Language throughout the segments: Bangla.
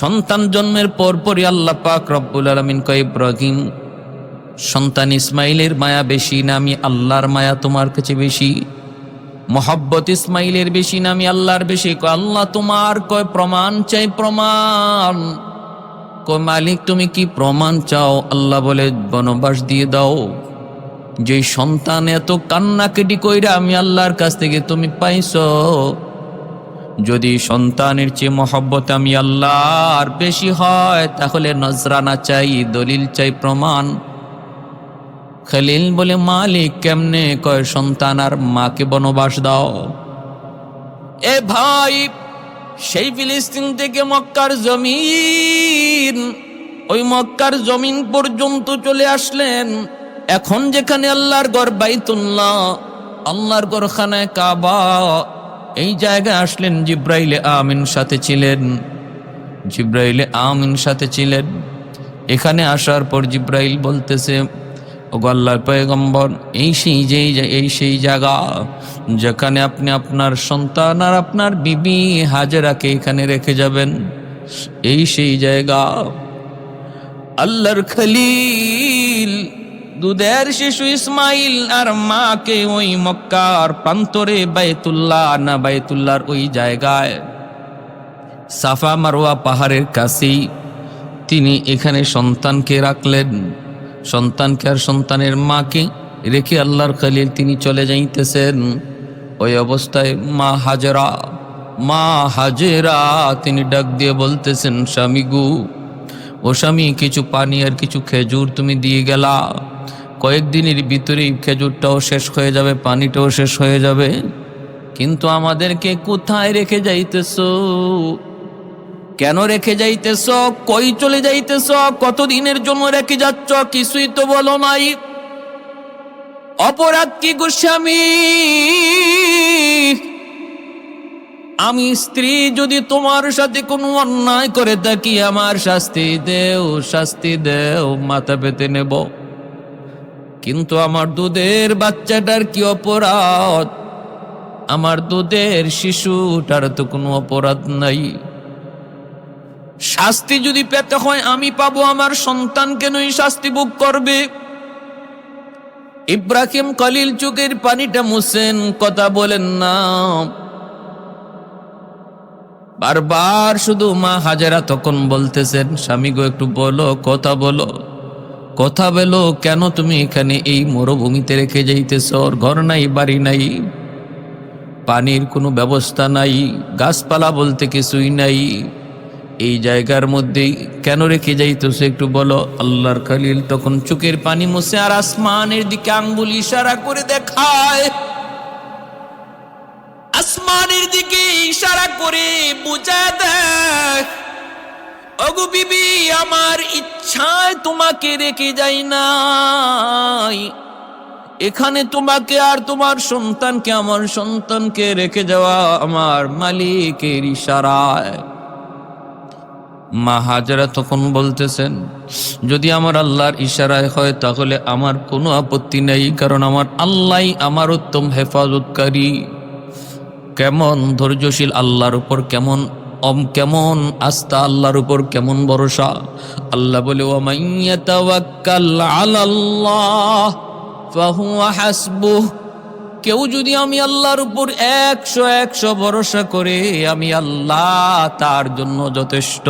সন্তান জন্মের পরপরই আল্লাহ পাক রব্বুল আলমিন কয়, ইব্রাহিম, সন্তান ইসমাইলের মায়া বেশি না আমি আল্লাহর মায়া তোমার কাছে বেশি? মোহাব্বত ইসমাইলের বেশি না আমি আল্লাহর বেশি? কয়, আল্লাহ তোমার কয়, প্রমাণ চাই, প্রমাণ। কয়, মালিক, তুমি কি প্রমাণ চাও? আল্লাহ বলে, বনবাস দিয়ে দাও। যে সন্তান এত কান্নাকাটি কইরা আমি আল্লাহর কাছ থেকে তুমি পাইছো যদি সন্তানের চেয়ে মহব্বত আমি আল্লাহর বেশি হয়, তাহলে নজরানা চাই, দলিল চাই, প্রমাণ। খালিল বলে, মালিক কেমনে? কয়, সন্তান আর মাকে বনবাস দাও। এ ভাই, সেই ফিলিস্তিন থেকে মক্কার জমিন, ওই মক্কার জমিন পর্যন্ত চলে আসলেন। এখন যেখানে আল্লাহর গড় বাইতুল্লাহ, আল্লাহর গড়খানায় কাবা এই জায়গায় আসলেন জিব্রাইলে আমিন সাথে ছিলেন। জিব্রাইলে আমিন সাথে ছিলেন। এখানে আসার পর জিব্রাইল বলতেছে ও আল্লাহর পয়গম্বর, এই সেই যেই এই সেই জায়গা, যেখানে আপনি আপনার সন্তান আর আপনার বিবি হাজেরাকে এখানে রেখে যাবেন, এই সেই জায়গা। আল্লাহর খলিল দুধের শিশু ইসমাইল আর মাকে ওই মক্কার প্রান্তরে বাইতুল্লাহ না বাইতুল্লাহর ওই জায়গায়। সাফা মারোয়া পাহাড়ের কাছেই তিনি এখানে সন্তানকে রাখলেন। সন্তানকে আর সন্তানের মাকে রেখে আল্লাহর খালিল তিনি চলে যাইতেছেন। ওই অবস্থায় মা হাজরা, মা হাজেরা তিনি ডাক দিয়ে বলতেছেন, স্বামী গু, ও স্বামী, কিছু পানি আর কিছু খেজুর তুমি দিয়ে গেলা। কয়েকদিনের ভিতরেই খেজুরটাও শেষ হয়ে যাবে, পানিটাও শেষ হয়ে যাবে। কিন্তু আমাদেরকে কোথায় রেখে যাইতেছো? কেন রেখে যাইতেছ? কই চলে যাইতেছ? কতদিনের জন্য রেখে যাচ্ছ? কিছুই তো বলো নাই। অপরাধ কি গোস্বামী আমি স্ত্রী, যদি তোমার সাথে কোনো অন্যায় করে থাকি, আমার শাস্তি দেও শাস্তি দেও, মাথা পেতে নেব। কিন্তু আমার দুধের বাচ্চাটার কি অপরাধ? আমার দুধের শিশুটার তো কোনো অপরাধ নাই। শাস্তি যদি পেতে হয়, আমি পাবো আমার সন্তান কেনই শাস্তি ভোগ করবে? ইব্রাহিম কলিল চোখের পানিটা মুসেন কথা বলেন না। বারবার শুধু মা হাজারা তখন বলতেছেন, স্বামী গো, একটু বলো, কথা বলো। কথা বলো, কেন তুমি এখানে এই মরুভূমিতে রেখে যাইতেছ? ঘর নাই, বাড়ি নাই, পানির কোনো ব্যবস্থা নাই, গাছপালা বলতে কিছুই নাই। এই জায়গার মধ্যেই কেন রেখে যাইতেছে একটু বলো? আল্লাহর খালিল তখন চোখের পানি মুছে আর আসমানের দিকে আঙ্গুল ইশারা করে দেখায়। আসমানের দিকে ইশারা করে বুঝা দেয় অগু বিবি, আমার ইচ্ছায় তোমাকে রেখে যাই নাই। এখানে তোমাকে আর তোমার সন্তানকে, আমার সন্তানকে রেখে যাওয়া আমার মালিকের ইশারায়। মা হাজারা তখন বলতেছেন, যদি আমার আল্লাহর ইশারায় হয়, তাহলে আমার কোনো আপত্তি নেই, কারণ আমার আল্লাহ আমার উত্তম হেফাজতকারী। কেমন ধৈর্যশীল আল্লাহর উপর, কেমন অম কেমন আস্থা, আল্লাহর উপর কেমন ভরসা? আল্লাহ বলে ও কেউ যদি আমি আল্লাহর উপর একশো একশো ভরসা করে আমি আল্লাহ তার জন্য যথেষ্ট,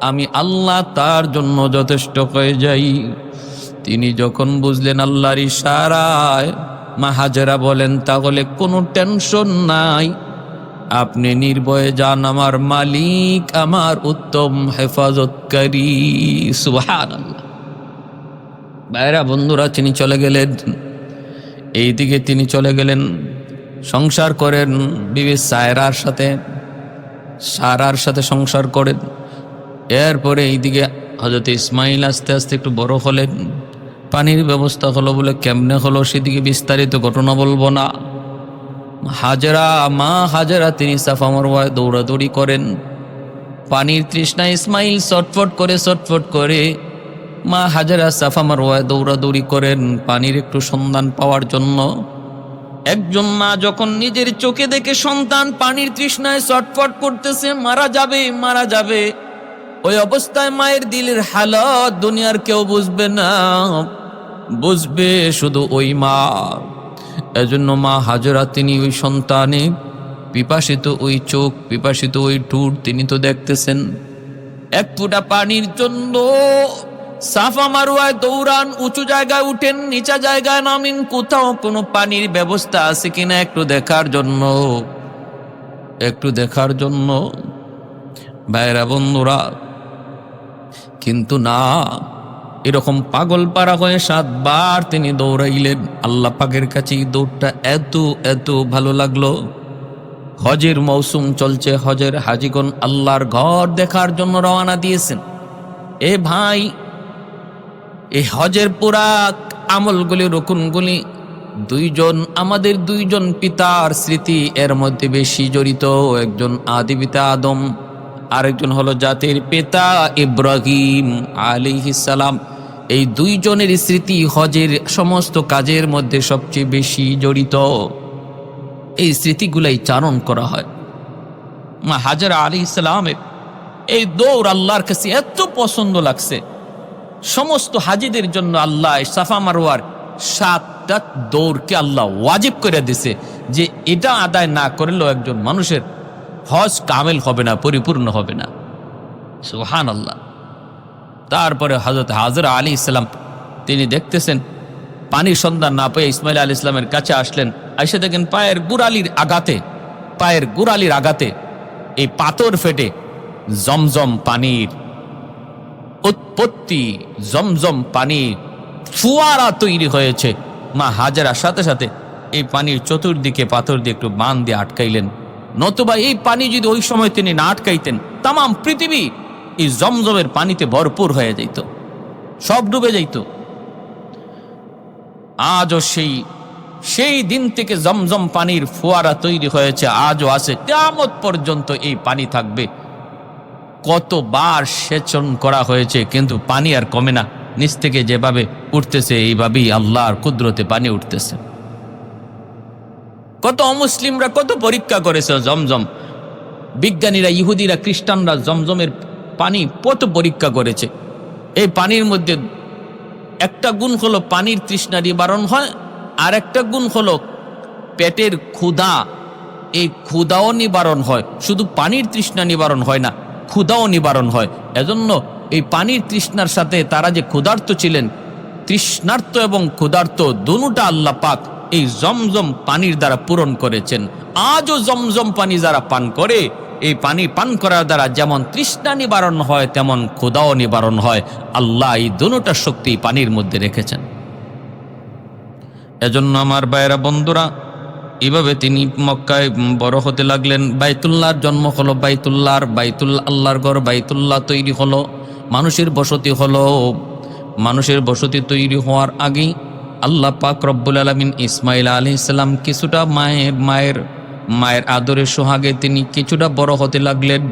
আমি আল্লাহ তার জন্য যথেষ্ট হয়ে যাই। তিনি যখন বুঝলেন আল্লাহর ইশারায়, মা হাজারা বলেন, তাহলে কোনো টেনশন নাই আপনি নির্ভয়ে যান আমার মালিক, আমার উত্তম হেফাজতকারী সুহান বাইরা বন্ধুরা, তিনি চলে গেলেন। এইদিকে তিনি চলে গেলেন। সংসার করেন বিবি সায়রার সাথে, সারার সাথে সংসার করেন। এরপরে এইদিকে হজরত ইসমাইল আস্তে আস্তে একটু বড় হলেন। পানির ব্যবস্থা হলো বলে কেমনে হলো সেদিকে বিস্তারিত ঘটনা বলব না। হাজরা, মা হাজরা, তিনি সাফা মারওয়ায় দৌড়াদৌড়ি করেন। পানির তৃষ্ণা ইসমাইল চটফট করে চটফট করে মা হাজারা সাফা মারওয়ায় দৌড়াদৌড়ি করেন পানির একটু সন্ধান পাওয়ার জন্য। একজন মা যখন নিজের চোখে দেখে সন্তান পানির তৃষ্ণায় চটফট করতেছে, মারা যাবে মারা যাবে, ওই অবস্থায় মায়ের দিলের হালত দুনিয়ার কেউ বুঝবে না। বুঝবে শুধু ওই মা। এজন্য মা হাজরা তিনি ওই সন্তানে, পিপাসিত ওই চোখ, পিপাসিত ওই টুর তিনি তো দেখতেছেন। এক ফুটা পানির জন্য সাফা মারুয়ায় দৌড়ান, উঁচু জায়গায় উঠেন, নিচা জায়গায় নামিন, কোথাও কোনো পানির ব্যবস্থা আছে কিনা একটু দেখার জন্য। একটু দেখার জন্য। ভাইরা বন্ধুরা, কিন্তু না এরকম পাগল পাড়া হয়ে সাতবার তিনি দৌড়াইলেন। আল্লাহ পাকের কাছে এই দৌড়টা এত এত ভালো লাগল। হজের মৌসুম চলছে, হজের হাজিগণ আল্লাহর ঘর দেখার জন্য রওনা দিয়েছেন। এ ভাই এই হজের পুরা আমলগুলি, রকুনগুলি দুইজন, আমাদের দুইজন পিতার স্মৃতি এর মধ্যে বেশি জড়িত। একজন আদি পিতা আদম, আরেকজন হলো জাতির পিতা ইব্রাহিম সালাম। এই দুইজনের স্মৃতি হজের সমস্ত কাজের মধ্যে সবচেয়ে বেশি জড়িত। এই স্মৃতিগুলাই চারণ করা হয়। মা হাজার আলী ইসলামের এই দৌড় আল্লাহর কাছে এত পছন্দ লাগছে। সমস্ত হাজিদের জন্য আল্লাহ সাফা মারোয়ার সাতটা দৌড়কে আল্লাহ ওয়াজিব করে দিছে যে এটা আদায় না করলেও একজন মানুষের হজ কামেল হবে না, পরিপূর্ণ হবে না। সুহান আল্লাহ তারপরে হজরত হাজর আলী ইসলাম, তিনি দেখতেছেন পানির সন্ধান না পেয়ে ইসমাইল আলী ইসলামের কাছে আসলেন। এসে দেখেন পায়ের গুড়ালির আঘাতে, পায়ের গুড়ালির আঘাতে এই পাথর ফেটে জমজম পানির উৎপত্তি, জমজম পানি ফুয়ারা তৈরি হয়েছে। মা হাজারার সাথে সাথে এই পানির চতুর্দিকে পাথর দিয়ে একটু বান দিয়ে আটকাইলেন। নতুবা এই পানি যদি ওই সময় তিনি না আটকাইতেন, তামাম পৃথিবী এই জমজমের পানিতে ভরপুর হয়ে যাইত, সব ডুবে যাইত। আজও সেই সেই দিন থেকে জমজম পানির ফোয়ারা তৈরি হয়েছে, আজও আছে। কেমত পর্যন্ত এই পানি থাকবে। কতবার সেচন করা হয়েছে, কিন্তু পানি আর কমে না। নিচ থেকে যেভাবে উঠতেছে, এইভাবেই আল্লাহর কুদরতে পানি উঠতেছে। কত অমুসলিমরা কত পরীক্ষা করেছে জমজম। বিজ্ঞানীরা, ইহুদিরা, খ্রিস্টানরা জমজমের পানি কত পরীক্ষা করেছে। এই পানির মধ্যে একটা গুণ হলো পানির তৃষ্ণা নিবারণ হয়, আর একটা গুণ হলো পেটের ক্ষুধা। এই ক্ষুধাও নিবারণ হয়, শুধু পানির তৃষ্ণা নিবারণ হয় না, ক্ষুধাও নিবারণ হয়। এজন্য এই পানির তৃষ্ণার সাথে তারা যে ক্ষুধার্ত ছিলেন তৃষ্ণার্ত এবং ক্ষুধার্ত দুটা আল্লাহ পাক এই জমজম পানির দ্বারা পূরণ করেছেন। আজও জমজম পানি যারা পান করে এই পানি পান করার দ্বারা যেমন তৃষ্ণা নিবারণ হয়, তেমন ক্ষুদাও নিবারণ হয়। আল্লাহ এই দুটা শক্তি পানির মধ্যে রেখেছেন। এজন্য আমার বাইরা বন্ধুরা, এভাবে তিনি মক্কায় বড় হতে লাগলেন। বাইতুল্লাহর জন্ম হলো বাইতুল্লাহর বাইতুল্লাহ আল্লাহর ঘর, বাইতুল্লাহ তৈরি হলো। মানুষের বসতি হলো, মানুষের বসতি তৈরি হওয়ার আগেই আল্লাহ পাক রব্বুল আলমিন ইসমাইল আলী ইসলাম কিছুটা মায়ের মায়ের মায়ের আদরের সোহাগে তিনি কিছুটা বড় হতে লাগলেন।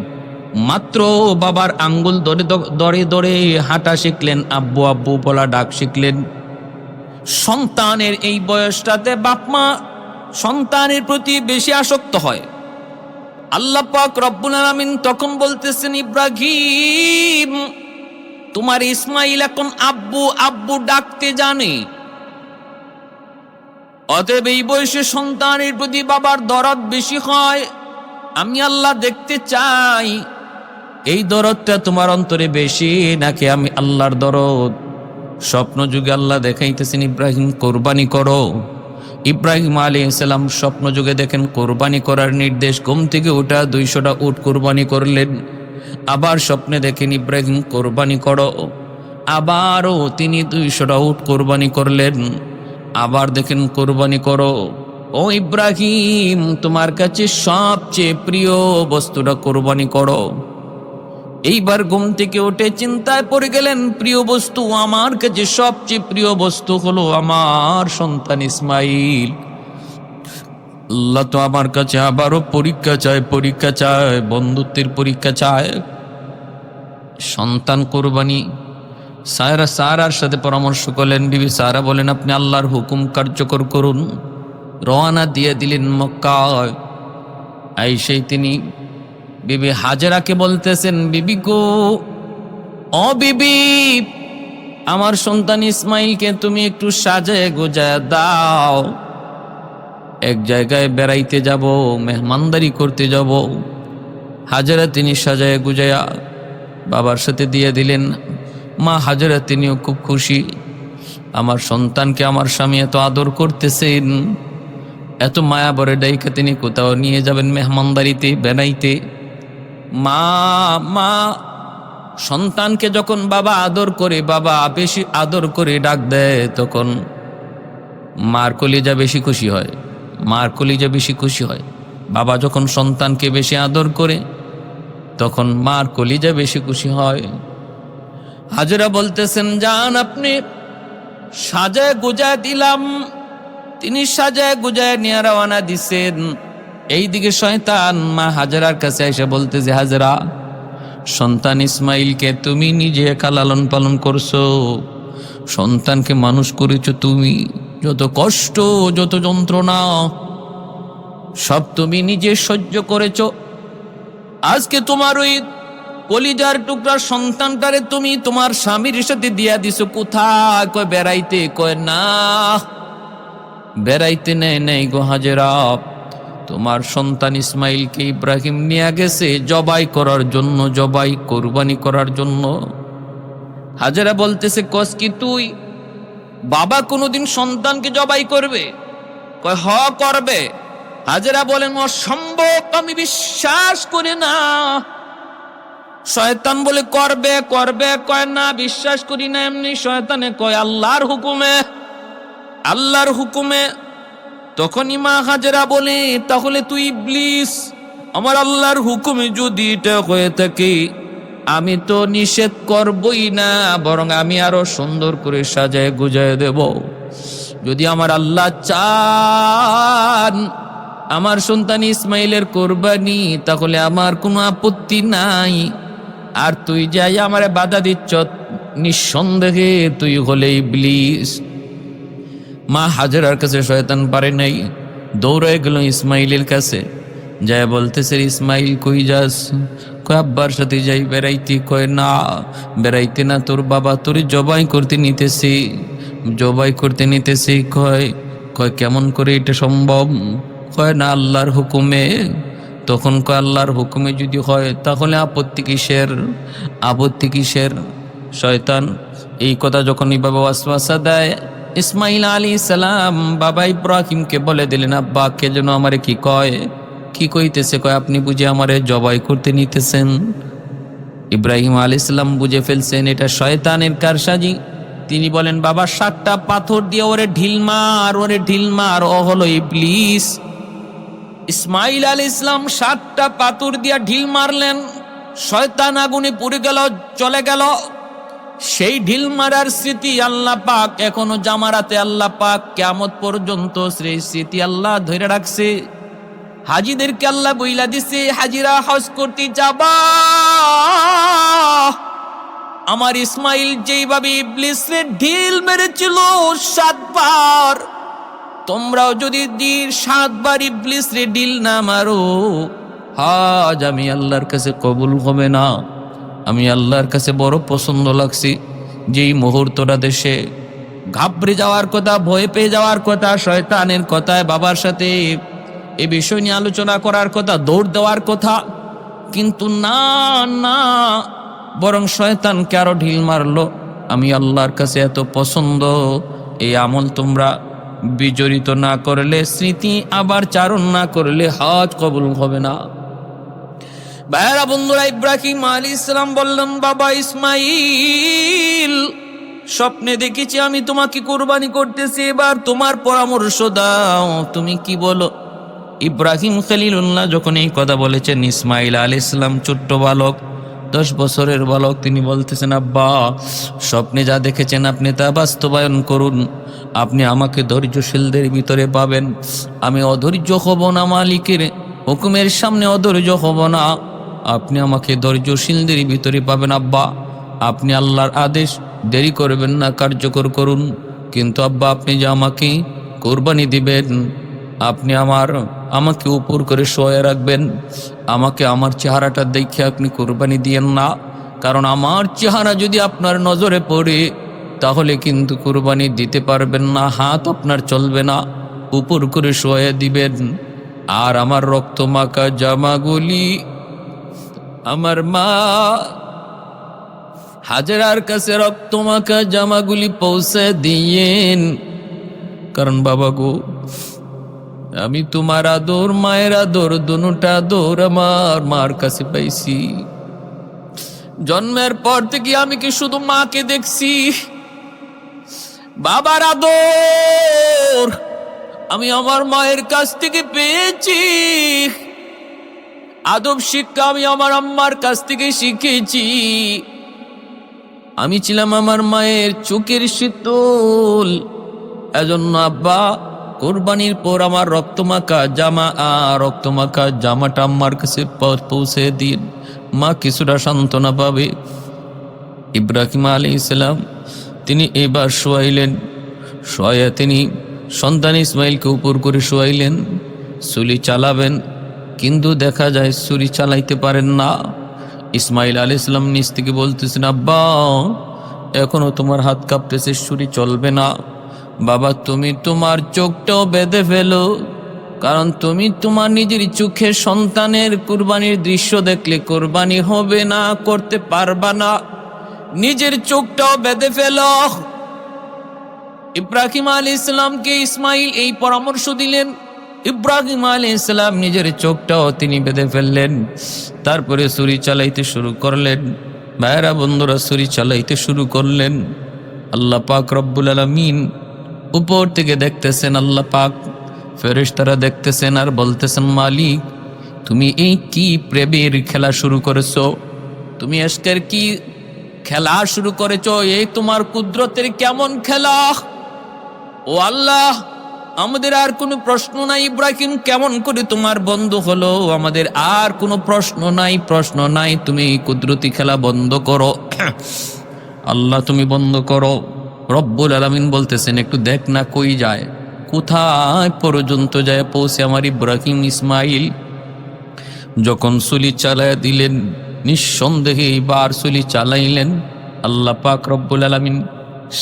মাত্র বাবার আঙ্গুল দরে দরে দরে হাঁটা শিখলেন, আব্বু আব্বু বলা ডাক শিখলেন। সন্তানের এই বয়সটাতে বাপমা সন্তানের প্রতি বেশি আসক্ত হয়। আল্লাহ পাক রব্বুল আলামিন তখন বলতেছেন, ইব্রাহিম, তোমার ইসমাইল এখন আব্বু আব্বু ডাকতে জানে। অতএব এই বয়সে সন্তানের প্রতি বাবার দরদ বেশি হয়। আমি আল্লাহ দেখতে চাই, এই দরদটা তোমার অন্তরে বেশি নাকি আমি আল্লাহর দরদ? স্বপ্ন যুগে আল্লাহ দেখাইতেছেন, ইব্রাহিম, কোরবানি করো। ইব্রাহিম আলী ইসলাম স্বপ্ন যুগে দেখেন, কোরবানি করার নির্দেশ, ঘুম থেকে ওটা দুইশোটা উট কোরবানি করলেন। আবার স্বপ্নে দেখেন, ইব্রাহিম, কোরবানি করো। আবারও তিনি দুইশোটা উট কোরবানি করলেন। আবার দেখেন কোরবানি করো। ও ইব্রাহিম, তোমার কাছে সবচেয়ে প্রিয় বস্তুটা কোরবানি করো। এইবার ঘুম থেকে উঠে চিন্তায় পড়ে গেলেন, প্রিয় বস্তু, আমার কাছে সবচেয়ে প্রিয় বস্তু হলো আমার সন্তান ইসমাইল। আল্লাহ তো আমার কাছে আবারও পরীক্ষা চায় পরীক্ষা চায়, বন্ধুত্বের পরীক্ষা চায়। সন্তান কোরবানি সায়রা সারার সাথে পরামর্শ করলেন, বিবি সারা বলেন, আপনি আল্লাহর হুকুম কার্যকর করুন। রওয়ানা দিয়ে দিলেন মক্কায়। এই সেই তিনি, বিবি হাজারাকে বলতেছেন, বিবি গো ও বিবি, আমার সন্তান ইসমাইলকে তুমি একটু সাজায় গোজায় দাও। এক জায়গায় বেড়াইতে যাব, মেহমানদারি করতে যাব। হাজারা তিনি সাজায় গুজায়া বাবার সাথে দিয়ে দিলেন মা হাজারা, তিনিও খুব খুশি। আমার সন্তানকে আমার স্বামী এত আদর করতেছেন, এত মায়া বরে ডাইকে তিনি কোথাও নিয়ে যাবেন মেহমানদারিতে, বেড়াইতে। মা মা, সন্তানকে যখন বাবা আদর করে, বাবা বেশি আদর করে ডাক দেয়, তখন মার কলিজা বেশি খুশি হয়, মার কলিজা বেশি খুশি হয়। বাবা যখন সন্তানকে বেশি আদর করে, তখন মার কলিজা বেশি খুশি হয়। হাজরা বলতেছেন যান আপনি, সাজায় গুজায় দিলাম। তিনি সাজায় গুজায় নিয়ে রওনা দিছেন। এইদিকে শয়তান মা হাজারার কাছে এসে বলতেছে, হাজরা, সন্তান ইসমাইলকে তুমি নিজে একা লালন পালন করছ। সন্তানকে মানুষ করেছ তুমি। যত কষ্ট, যত যন্ত্রণা, সব তুমি নিজে সহ্য করেছ। আজকে তোমার ওই কলিজার টুকরা সন্তানটারে তুমি তোমার স্বামীর সাথে দিয়া দিছো। কোথায়? কয়, বেড়াইতে। কয়, না। বেড়াইতে নেয় নেই গো হাজেরা। তোমার সন্তান ইসমাইলকে ইব্রাহিম নিয়ে গেছে জবাই করার জন্য, জবাই কোরবানি করার জন্য। হাজেরা বলতেছে, কস কি তুই? বাবা কোনোদিন সন্তানকে জবাই করবে? কয়, হ, করবে। হাজেরা বলেন, অসম্ভব, আমি বিশ্বাস করি না। শয়তান বলে, করবে করবে কয়, না, বিশ্বাস করি না এমনি শয়তানে কয়, আল্লাহর হুকুমে আল্লাহর হুকুমে তখনই মা হাজেরা বলে, তাহলে তুই ইবলিস, আমার আল্লাহর হুকুমে যদি এটা হয়ে থাকে, আমি তো নিষেধ করবই না, বরং আমি আরও সুন্দর করে সাজায় গুজায় দেব। যদি আমার আল্লাহ চান, আমার সন্তান ইসমাইলের কোরবানি, তাহলে আমার কোনো আপত্তি নাই। আর তুই যাই আমারে বাধা দিচ্ছ, নিঃসন্দেহে তুই হলে ইবলিস। মা হাজারার কাছে শয়তান পারে নাই দৌড়ে গেল ইসমাইলের কাছে। যায় বলতেছে, ইসমাইল, কই যাস? কয় আব্বার সাথে যাই, বেড়াইতে? কয়, না, বেড়াইতে না, তোর বাবা তোর জবাই করতে নিতেছি। জবাই করতে নিতেছি, কয় কয়, কেমন করে এটা সম্ভব? কয়, না, আল্লাহর হুকুমে। তখন কয় আল্লাহর হুকুমে যদি হয়, তাহলে আপত্তি কিসের? আপত্তি কিসের? শয়তান, এই কথা যখন বাবা ওয়াসওয়াসা দেয় ইসমাইল আলী সালাম বাবা ইব্রাহিমকে বলে দিলেন, আব্বা, কে যেন আমারে কি কয়? কি কইতেছে? কয়, আপনি বুঝে আমারে জবাই করতে নিতেছেন। ইব্রাহিম আলী ইসলাম বুঝে ফেলছেন, এটা শয়তানের কারসাজি। তিনি বলেন, বাবা, সাতটা পাথর দিয়ে ওরে ঢিল মার, ওরে ঢিল মার, ও হলো ইবলিস। ইসমাইল আল ইসলাম সাতটা পাথর দিয়া ঢিল মারলেন, শয়তান আগুনে পুড়ে গেল, চলে গেল। সেই ঢিল মারার স্মৃতি আল্লাহ পাক এখনও জামারাতে আল্লাহ পাক কেমত পর্যন্ত সেই স্মৃতি আল্লাহ ধরে রাখছে। হাজিদেরকে আল্লাহ বইলা দিছে, হাজিরা, হজ করতে যাবা। আমার ইসমাইল যেইভাবে ইবলিসে ঢিল মেরেছিল সাতবার। তোমরাও যদি দিন সাতবার ইবলিস রে ঢিল না মারো হাজ আমি আল্লাহর কাছে কবুল হবে না। আমি আল্লাহর কাছে বড় পছন্দ লাগছি। যেই মুহূর্তটা দেশে ঘাবড়ে যাওয়ার কথা, ভয় পেয়ে যাওয়ার কথা, শয়তানের কথায় বাবার সাথে এ বিষয় নিয়ে আলোচনা করার কথা, দৌড় দেওয়ার কথা, কিন্তু না না, বরং শয়তানকে আরও ঢিল মারলো। আমি আল্লাহর কাছে এত পছন্দ, এই আমল তোমরা বিজড়িত না করলে, স্মৃতি আবার চারণ না করলে হজ কবুল হবে না। ভাইরা বন্ধুরা, ইব্রাহিম আলী ইসলাম বললেন, বাবা ইসমাইল, স্বপ্নে দেখেছি আমি তোমাকে কোরবানি করতেছি, এবার তোমার পরামর্শ দাও। তুমি কি বলো? ইব্রাহিম খলিলুল্লাহ যখন এই কথা বলেছেন, ইসমাইল আলী ইসলাম ছোট্ট বালক দশ বছরের বালক, তিনি বলতেছেন, আব্বা, স্বপ্নে যা দেখেছেন আপনি তা বাস্তবায়ন করুন। আপনি আমাকে ধৈর্যশীলদের ভিতরে পাবেন। আমি অধৈর্য হব না, মালিকের হুকুমের সামনে অধৈর্য হব না। আপনি আমাকে ধৈর্যশীলদের ভিতরে পাবেন, আব্বা। আপনি আল্লাহর আদেশ দেরি করবেন না, কার্যকর করুন। কিন্তু আব্বা, আপনি যে আমাকে কোরবানি দিবেন আপনি আমার, আমাকে উপর করে শোয়ে রাখবেন। আমাকে আমার চেহারাটা দেখে আপনি কোরবানি দিয়েন না। কারণ আমার চেহারা যদি আপনার নজরে পড়ে, তাহলে কিন্তু কুরবানি দিতে পারবেন না, হাত আপনার চলবে না, উপর করে শোয়া দিবেন। আর আমার রক্ত মাখা জামাগুলি, আমার মা হাজারার কাছে রক্ত মাখা জামাগুলি পৌঁছে দিয়েন। কারণ বাবা গো আমি তোমার আদর, মায়ের আদর, দুটা আদর আমার মার কাছে পাইছি। জন্মের পর থেকে আমি কি শুধু মাকে দেখছি? বাবার আদর আমি আমার মায়ের কাছ থেকে পেয়েছি। আদব শিক্ষা আমি আমার আম্মার কাছ থেকে শিখেছি। আমি ছিলাম আমার মায়ের চোখের শীতল। এজন্য আব্বা কোরবানির পর আমার রক্তমাখা জামা আর রক্তমাখা জামাটা আম্মার কাছে পৌঁছে দিন। মা কিছুটা সান্ত্বনা পাবে। ইব্রাহিম আলী ইসলাম তিনি এবার শোয়াইলেন। শোয়া তিনি সন্তান ইসমাইলকে উপর করে শোয়াইলেন। সুলি চালাবেন, কিন্তু দেখা যায় সুরি চালাইতে পারেন না। ইসমাইল আলী ইসলাম নিজ থেকে বলতেছেন, আব্বা, এখনও তোমার হাত কাঁপতেছে সুরি চলবে না। বাবা, তুমি তোমার চোখটাও বেঁধে ফেলো, কারণ তুমি তোমার নিজের চোখে সন্তানের কুরবানির দৃশ্য দেখলে কোরবানি হবে না, করতে পারবা না। নিজের চোখটাও বেঁধে ফেল। ইব্রাহিম আলী ইসলামকে ইসমাইল এই পরামর্শ দিলেন। ইব্রাহিম আলী ইসলাম নিজের চোখটাও তিনি বেঁধে ফেললেন, তারপরে ছুরি চালাইতে শুরু করলেন। ভাইরা বন্ধুরা, ছুরি চালাইতে শুরু করলেন। আল্লাহ পাক রব্বুল আলমিন উপর থেকে দেখতেছেন আল্লাহ পাক, ফেরেশতারা দেখতেছেন আর বলতেছেন, মালিক, তুমি এই কি প্রেমের খেলা শুরু করেছ? তুমি আজকের কি খেলা শুরু করেছ? এই তোমার কুদরতের কেমন খেলা? ও আল্লাহ, আমাদের আর কোনো প্রশ্ন নাই, ইব্রাহিম কেমন করে তোমার বন্ধু হলো? আমাদের আর কোনো প্রশ্ন নাই প্রশ্ন নাই, তুমি কুদরতি খেলা বন্ধ করো। আল্লাহ, তুমি বন্ধ করো। রব্বুল আলামিন বলতেছেন, একটু দেখ না কই যায়। কোথায় পর্যন্ত যায় পৌঁছে আমার ইব্রাহিম ইসমাইল? যখন সুলি চালায় দিলেন, নিঃসন্দেহে এইবার সুলি চালাইলেন। আল্লাহ পাক রব্বুল আলামিন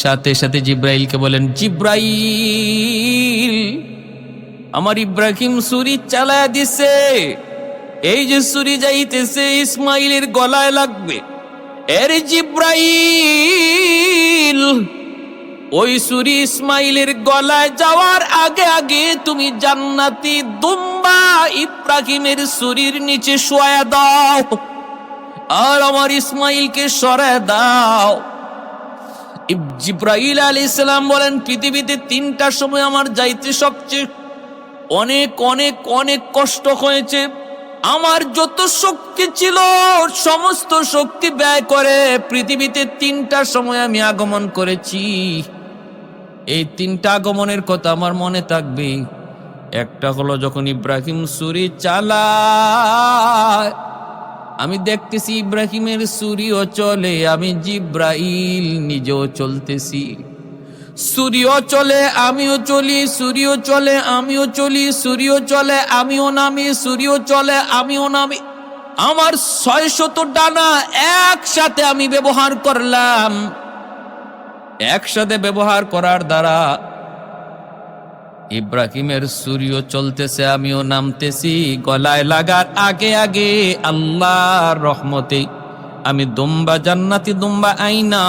সাথে সাথে জিব্রাইলকে বলেন, জিব্রাইল, আমার ইব্রাহিম সুরি চালায় দিছে। এই যে সুরি যাইতেছে, ইসমাইলের গলায় লাগবে। এর জিব্রাইল ওই সুরি ইসমাইলের গলায় যাওয়ার আগে আগে তুমি জান্নাতি দুম্বা ইব্রাহিমের সুরির নিচে শোয়া দাও। আর আমার ইসমাইলকে সরায় দাও। জিব্রাইল আলী ইসলাম বলেন, পৃথিবীতে তিনটার সময় আমার যাইতে সবচেয়ে অনেক অনেক অনেক কষ্ট হয়েছে। আমার যত শক্তি ছিল, সমস্ত শক্তি ব্যয় করে পৃথিবীতে তিনটার সময় আমি আগমন করেছি। এই তিনটা আগমনের কথা আমার মনে থাকবে। একটা হলো যখন ইব্রাহিম সুরি চালায়, আমি দেখতেছি ইব্রাহিমের সুরিও চলে, আমি জিব্রাইল নিজেও চলতেছি। সূর্য চলে, আমিও চলি সূর্য চলে, আমিও চলি সূর্য চলে, আমিও নামি সূর্য চলে, আমিও নামি। আমার ছয় শত ডানা একসাথে আমি ব্যবহার করলাম। একসাথে ব্যবহার করার দ্বারা ইব্রাহিমের সূর্য চলতেছে, আমিও নামতেছি। গলায় লাগার আগে আগে আল্লাহর রহমতে আমি দুম্বা জান্নাতি দুম্বা আইনা,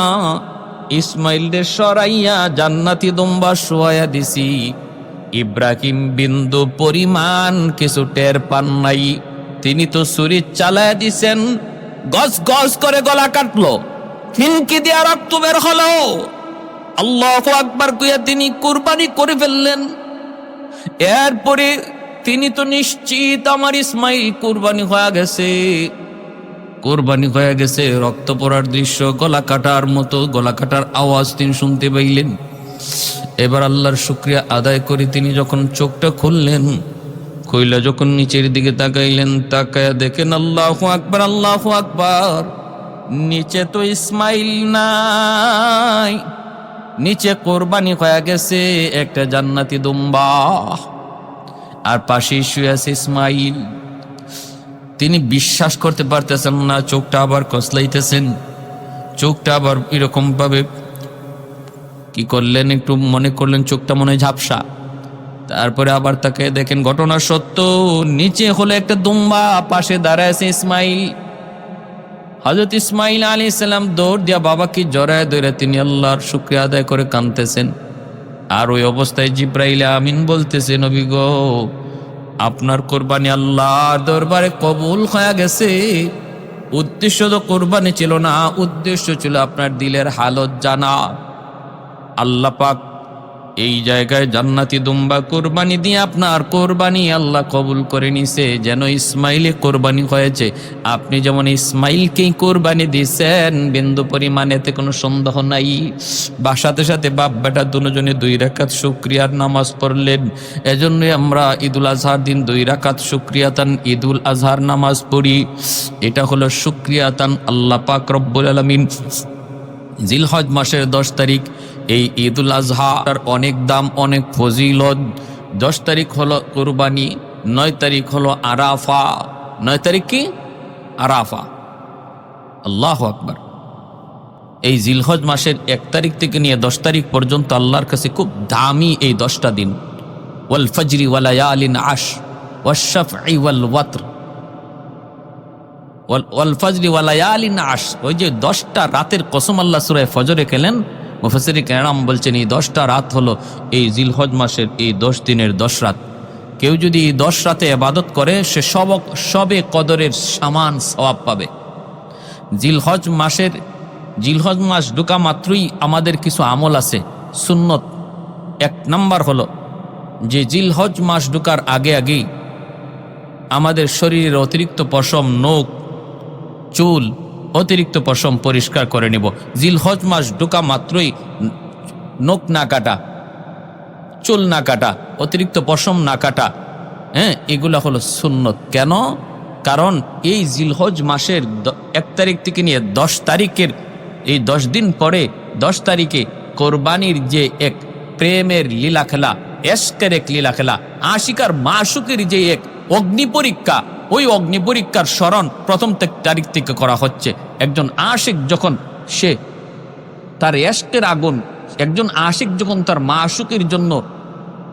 ইসমাইলদের সরাইয়া জান্নাতি দুম্বা শোয়া দিছি। ইব্রাহিম বিন্দু পরিমাণ কিছু টের পান নাই। তিনি তো সুরি চালায়া দিছেন, গজ গজ করে গলা কাটলো। হিনকি দিয়া রক্ত বের হলো। আল্লাহ আকবার কুয়া তিনি কোরবানি করে ফেললেন। এরপরে তিনি তো নিশ্চিত আমার ইসমাইল কোরবানি হয়ে গেছে। কোরবানি হয়ে গেছে, রক্ত পড়ার দৃশ্য, গলা কাটার মতো, গলা কাটার আওয়াজ তিনি শুনতে পাইলেন। এবার আল্লাহর শুক্রিয়া আদায় করে তিনি যখন চোখটা খুললেন কইলা যখন নিচের দিকে তাকাইলেন, তাকায়া দেখেন আল্লাহ আকবার আল্লাহ আকবার। নিচে তো ইসমাইল নাই। নিচে কোরবানি হয়ে গেছে, একটা জান্নাতি দুম্বা। আর পাশে শুয়ে আছে ইসমাইল। তিনি বিশ্বাস করতে পারতেছেন না, চোখটা আবার কসলাইতেছেন চোখটা আবার এরকমভাবে কি করলেন, একটু মনে করলেন চোখটা মনে ঝাপসা। তারপরে আবার তাকে দেখেন, ঘটনা সত্য, নিচে হলো একটা দুম্বা, পাশে দাঁড়ায় আছে ইসমাইল। হজরত ইসমাইল আলী ইসলাম দৌড় দিয়া বাবাকে জড়ায় ধরে তিনি আল্লাহর শুক্রিয়া আদায় করে কানতেছেন আর ওই অবস্থায় জিব্রাইল আমিন বলতেছে, নবী গো, আপনার কোরবানি আল্লাহর দরবারে কবুল হয়ে গেছে। উদ্দেশ্য তো কোরবানি ছিল না, উদ্দেশ্য ছিল আপনার দিলের হালত জানা। আল্লাহ পাক এই জায়গায় জান্নাতি দুম্বা কোরবানি দিয়ে আপনার কোরবানি আল্লাহ কবুল করে নিছে, যেন ইসমাইলে কোরবানি হয়েছে। আপনি যেমন ইসমাইলকেই কোরবানি দিয়েছেন বিন্দু পরিমাণে এতে কোনো সন্দেহ নাই। বা সাথে সাথে বাপ বেটা দুজনে দুই রাকাত শুক্রিয়ার নামাজ পড়লেন। এজন্যই আমরা ঈদুল আজহার দিন দুই রাকাত শুক্রিয়াতান ঈদুল আজহার নামাজ পড়ি। এটা হলো শুক্রিয়াতান আল্লাহ পাক রব্বুল আলমিন। জিলহজ মাসের দশ তারিখ এই ঈদুল আজহার অনেক দাম, অনেক ফজিলত। দশ তারিখ হলো কোরবানি, নয় তারিখ হলো আরাফা। নয় তারিখ কি? আরাফা। আল্লাহ আকবার। এই জিলহজ মাসের এক তারিখ থেকে নিয়ে দশ তারিখ পর্যন্ত আল্লাহর কাছে খুব দামি এই দশটা দিন। ওয়াল ফজরি ওয়ালায়ালিন আশ ওয়াশফ ওয়াল ওয়াত্র। ওয়াল ফজরি ওয়ালায়ালিন আশ, ওই যে দশটা রাতের কসম আল্লাহ সুরায় ফজরে খেলেন মুফাসিরি কেরাম বলছেন, এই দশটা রাত হলো এই জিলহজ মাসের এই দশ দিনের দশ রাত। কেউ যদি এই দশ রাতে আবাদত করে, সে সব সবে কদরের সামান সওয়াব পাবে। জিলহজ মাসের জিলহজ মাস ঢুকা মাত্রই আমাদের কিছু আমল আছে, সুন্নত। এক নাম্বার হলো যে জিলহজ মাস ঢুকার আগে আগেই আমাদের শরীরের অতিরিক্ত পশম, নখ, চুল অতিরিক্ত পশম পরিষ্কার করে নিব। জিলহজ মাস ঢোকা মাত্রই নখ না কাটা, চুল না কাটা, অতিরিক্ত পশম না কাটা হ্যাঁ এগুলো হলো সুন্নত। কেন? কারণ এই জিলহজ মাসের এক তারিখ থেকে নিয়ে দশ তারিখের, এই দশ দিন পরে দশ তারিখে কোরবানির যে এক প্রেমের লীলা খেলা এস্কের এক লীলা খেলা আশিকার মাসুকের যে এক অগ্নি পরীক্ষা ওই অগ্নি পরীক্ষার স্মরণ প্রথম তারিখ থেকে করা হচ্ছে। একজন আশিক যখন সে তার এস্টের আগুন, একজন আশিক যখন তার মা মাসুকের জন্য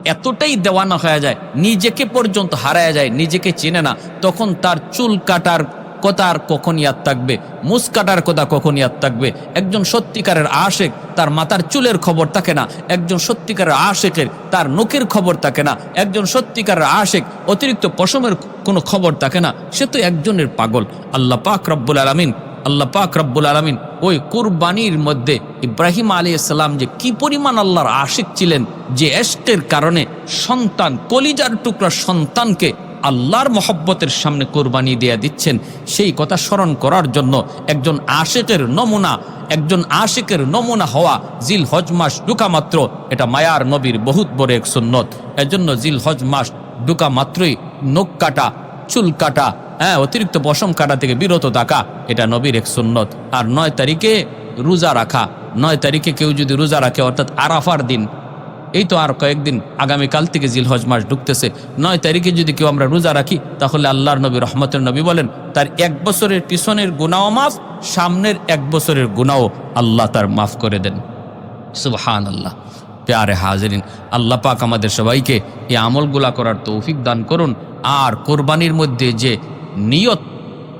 এতটাই দেওয়ানো হয়ে যায়, নিজেকে পর্যন্ত হারায় যায়, নিজেকে চেনে না, তখন তার চুল কাটার কথা আর কখন ইয়াদ থাকবে? মুসকাটার কথা কখন ইয়াদ থাকবে? একজন সত্যিকারের আশেক, তার মাথার চুলের খবর থাকে না। একজন সত্যিকারের আশেকের, তার নখের খবর থাকে না। একজন সত্যিকারের আশেক, অতিরিক্ত পশমের কোনো খবর থাকে না। সে তো একজনের পাগল। আল্লাহ পাক রব্বুল আলমিন, আল্লাহ পাক রব্বুল আলমিন ওই কুরবানির মধ্যে ইব্রাহিম আলী ইসলাম যে কি পরিমাণ আল্লাহর আশিক ছিলেন, যে এস্কের কারণে সন্তান, কলিজার টুকরা সন্তানকে আল্লাহর মহব্বতের সামনে কোরবানি দেয়া দিচ্ছেন, সেই কথা স্মরণ করার জন্য একজন আশেকের নমুনা, একজন আশেকের নমুনা হওয়া জিল হজ মাস ঢুকা মাত্র এটা মায়ার নবীর বহুত বড় এক সুন্নত। এজন্য জিল হজ মাস ঢুকা মাত্রই নখ কাটা, চুল কাটা হ্যাঁ অতিরিক্ত পশম কাটা থেকে বিরত থাকা, এটা নবীর এক সুন্নত। আর নয় তারিখে রোজা রাখা, নয় তারিখে কেউ যদি রোজা রাখে, অর্থাৎ আরাফার দিন এই তো আর কয়েকদিন আগামীকাল থেকে জিলহজ মাস ঢুকতেছে। নয় তারিখে যদি কেউ আমরা রোজা রাখি, তাহলে আল্লাহর নবী, রহমতের নবী বলেন, তার এক বছরের পিছনের গুনাও মাফ, সামনের এক বছরের গুনাও আল্লাহ তার মাফ করে দেন। সুবহান আল্লাহ প্যারে হাজরিন, আল্লাহ পাক আমাদের সবাইকে এই আমলগুলা করার তৌফিক দান করুন। আর কোরবানির মধ্যে যে নিয়ত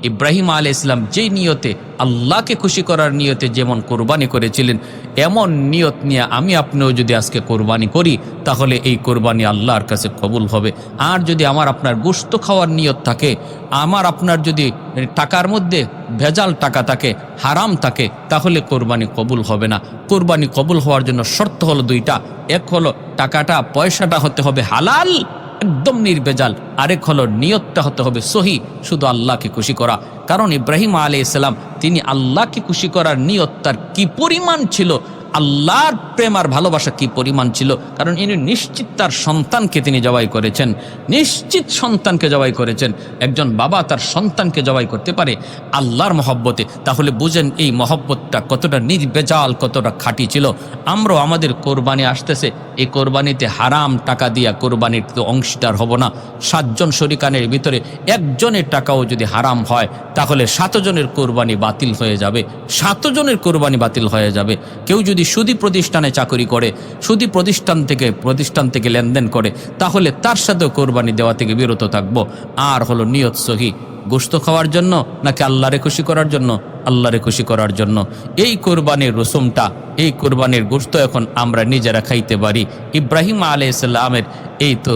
ইব্রাহিম আলী ইসলাম যেই নিয়তে আল্লাহকে খুশি করার নিয়তে যেমন কোরবানি করেছিলেন, এমন নিয়ত নিয়ে আমি আপনিও যদি আজকে কোরবানি করি, তাহলে এই কোরবানি আল্লাহর কাছে কবুল হবে। আর যদি আমার আপনার গোস্ত খাওয়ার নিয়ত থাকে, আমার আপনার যদি টাকার মধ্যে ভেজাল টাকা থাকে, হারাম থাকে, তাহলে কোরবানি কবুল হবে না। কোরবানি কবুল হওয়ার জন্য শর্ত হলো দুইটা। এক হলো টাকাটা, পয়সাটা হতে হবে হালাল। একদম নির্বেজাল। আরেক হলো নিয়তটা হতে হবে সহি, শুধু আল্লাহকে খুশি করা। কারণ ইব্রাহিম আলী ইসলাম তিনি আল্লাহকে খুশি করার নিয়ত তার কি পরিমাণ ছিল আল্লাহর প্রেম আর ভালোবাসা কি পরিমাণ ছিল? কারণ ইনি নিশ্চিত তার সন্তানকে তিনি জবাই করেছেন। নিশ্চিত সন্তানকে জবাই করেছেন। একজন বাবা তার সন্তানকে জবাই করতে পারে আল্লাহর মহব্বতে। তাহলে বুঝেন এই মহব্বতটা কতটা নির্বেজাল, কতটা খাঁটি ছিল। আমরাও আমাদের কোরবানি আসতেছে। এই কোরবানিতে হারাম টাকা দিয়া কোরবানির তো অংশীদার হব না। সাতজন শরিকানের ভিতরে একজনের টাকাও যদি হারাম হয়, তাহলে সাতজনের কোরবানি বাতিল হয়ে যাবে। সাতজনের কোরবানি বাতিল হয়ে যাবে। কেউ যদি সুদি প্রতিষ্ঠানে চাকরি করে, সুদি প্রতিষ্ঠান থেকে প্রতিষ্ঠান থেকে লেনদেন করে, তাহলে তার সাথেও কোরবানি দেওয়া থেকে বিরত থাকব। আর হলো নিয়ত সহি গোস্ত খাওয়ার জন্য নাকি আল্লাহরে খুশি করার জন্য? আল্লাহরে খুশি করার জন্য। এই কোরবানির রসুমটা এই কোরবানির গোস্ত এখন আমরা নিজেরা খাইতে পারি। ইব্রাহিম আলাইসাল্লামের এই তো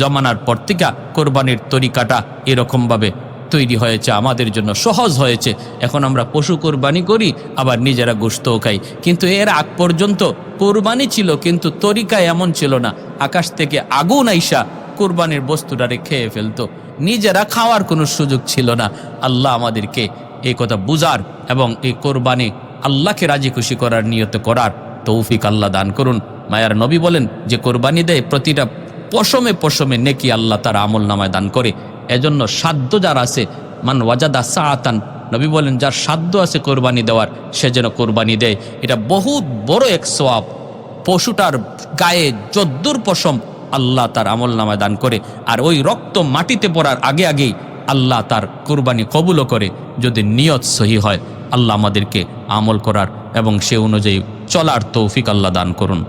জমানার পর থেকে কোরবানির তরিকাটা এরকমভাবে তৈরি হয়েছে, আমাদের জন্য সহজ হয়েছে। এখন আমরা পশু কোরবানি করি, আবার নিজেরা গোস্তও খাই। কিন্তু এর আগ পর্যন্ত কোরবানি ছিল, কিন্তু তরিকা এমন ছিল না। আকাশ থেকে আগুন আইসা কোরবানির বস্তুটারে খেয়ে ফেলতো। নিজেরা খাওয়ার কোনো সুযোগ ছিল না। আল্লাহ আমাদেরকে এই কথা বুঝার এবং এই কোরবানি আল্লাহকে রাজি খুশি করার নিয়ত করার তৌফিক আল্লাহ দান করুন। মায়ার নবী বলেন যে, কোরবানি দেয় প্রতিটা পশমে পশমে নেকি আল্লাহ তার আমল নামায় দান করে। এজন্য সাধ্য যার আছে, মান ওয়াজাদা সাআতান, নবী বলেন, যার সাধ্য আছে কোরবানি দেওয়ার, সে যেন কোরবানি দেয়। এটা বহুত বড় এক সোয়াব পশুটার গায়ে যদ্দুর পশম আল্লাহ তার আমল নামায় দান করে, আর ওই রক্ত মাটিতে পড়ার আগে আগেই আল্লাহ তার কোরবানি কবুলও করে, যদি নিয়ত সহি হয়। আল্লাহ আমাদেরকে আমল করার এবং সে অনুযায়ী চলার তৌফিক আল্লাহ দান করুন।